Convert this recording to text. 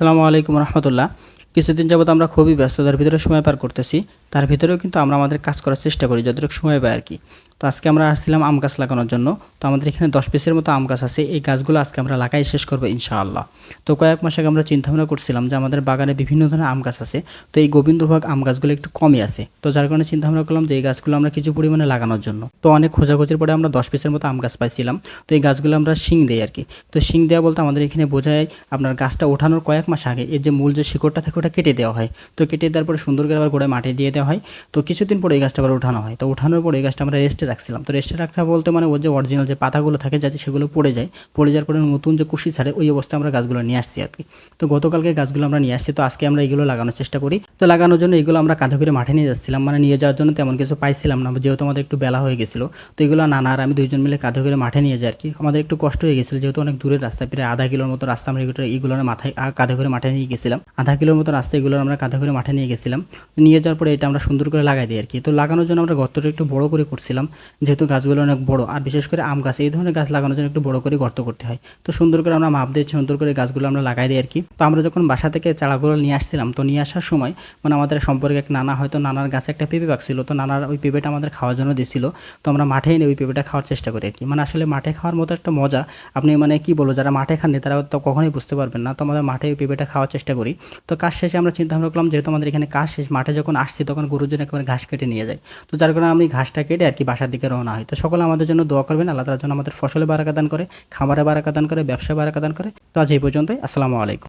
আসসালামু আলাইকুম রহমতুল্লাহ। কিছুদিন যাবত আমরা খুবই ব্যস্ততার ভিতরে সময় পার করতেছি। তার ভিতরেও কিন্তু আমরা আমাদের কাজ করার চেষ্টা করি, যতটুকু সময় পাই আর কি। তো আজকে আমরা আসছিলাম আম গাছ লাগানোর জন্য। তো আমাদের এখানে দশ পিসের মতো আম গাছ আছে। এই গাছগুলো আজকে আমরা লাগাই, শেষ করব ইনশাআল্লাহ। তো কয়েক মাস আগে আমরা চিন্তা ভাবনা করছিলাম যে আমাদের বাগানে বিভিন্ন ধরনের আম গাছ আছে। তো এই গোবিন্দভোগ আম গাছগুলো একটু কমই আছে। তো যার কারণে চিন্তা ভাবনা করলাম যে এই গাছগুলো আমরা কিছু পরিমাণে লাগানোর জন্য। তো অনেক খোঁজাখুঁজির পরে আমরা দশ পিসের মতো আম গাছ পাইছিলাম। তো এই গাছগুলো আমরা শিং দিই আর কি। তো শিং দেওয়া বলতে আমাদের এখানে বোঝায় আপনার গাছটা ওঠানোর কয়েক মাস আগে, এর যে মূল যে শিকড়টা থাকে ওটা কেটে দেওয়া হয়। তো কেটে দেওয়ার পরে সুন্দর করে আবার গোড়ায় মাটি দিয়ে দেওয়া হয়। তো কিছুদিন পরে এই গাছটা আবার ওঠানো হয়। তো ওঠানোর পরে এই গাছটা আমরা রেস্টে রাখছিলাম। তো রেস্টে রাখতে বলতে মানে ওর যে অরিজিনাল যে পাতাগুলো থাকে যাতে সেগুলো পড়ে যায়, পড়ে যাওয়ার পরে নতুন যে কুশি ছাড়ে, ওই অবস্থায় আমরা গাছগুলো নিয়ে আসছি আর কি তো গতকালকে গাছগুলো আমরা নিয়ে আসছি। তো আজকে আমরা এগুলো লাগানোর চেষ্টা করি। তো লাগানোর জন্য এগুলো আমরা কাঁধে করে মাঠে নিয়ে যাচ্ছিলাম। মানে নিয়ে যাওয়ার জন্য তেমন কিছু পাইছিলাম না। যেহেতু আমাদের একটু বেলা হয়ে গেছিল। তো এগুলো নানা আর আমি দুইজন মিলে কাঁধে করে মাঠে নিয়ে যাই আর কি আমাদের একটু কষ্ট হয়ে গেছিল। যেহেতু অনেক দূরের রাস্তা, প্রায় আধা কিলোর মতো রাস্তা আমরা এগুলো এগুলোর মাথায় কাঁধে করে মাঠে নিয়ে গেছিলাম। আধা কিলোর মতো রাস্তা এগুলো আমরা কাঁধে করে মাঠে নিয়ে গেছিলাম। নিয়ে যাওয়ার পরে এটা আমরা সুন্দর করে লাগাই দিই আর কি। তো লাগানোর জন্য আমরা গর্তটা একটু বড় করে করছিলাম, যেহেতু গাছগুলো অনেক বড়। আর বিশেষ করে আম গাছ, এই ধরনের গাছ লাগানোর জন্য একটু বড় করে গর্ত করতে হয়। তো সুন্দর করে আমরা মাপ দিয়ে সুন্দর করে গাছগুলো আমরা লাগাই দিই আর কি। তো আমরা যখন বাসা থেকে চারাগুলো নিয়ে আসছিলাম, তো নিয়ে আসার সময় মানে আমাদের সম্পর্কে এক নানা হয়তো নানার গাছে একটা পেঁপে পাকছিল তো নানার ওই পেঁপেটা আমাদের খাওয়ার জন্য দিছিল। তো আমরা মাঠে এনে ওই পেঁপেটা খাওয়ার চেষ্টা করি আর কি। মানে আসলে মাঠে খাওয়ার মতো একটা মজা, আপনি মানে কি বলব, যারা মাঠে খাননি তারা তো কখনোই বুঝতে পারবেন না। তো আমাদের মাঠে ওই পেঁপেটা খাওয়ার চেষ্টা করি। তো কাজ শেষে আমরা চিন্তা ভাবনা করলাম, যেহেতু আমাদের এখানে কাজ শেষ, মাঠে যখন আসছি তখন গরুর জন্য একেবারে ঘাস কেটে নিয়ে যায়। তো যার কারণে আমি ঘাসটা কেটে আর কি বাসার দিকে রওনা হয় তো সকলে আমাদের জন্য দোয়া করবেন, আল্লাহ তালার জন্য আমাদের ফসলে বারাকা দান করে, খামারে বারাকা দান করে, ব্যবসায় বারাকা দান করে। তো আজ এই পর্যন্তই। আসসালামু আলাইকুম।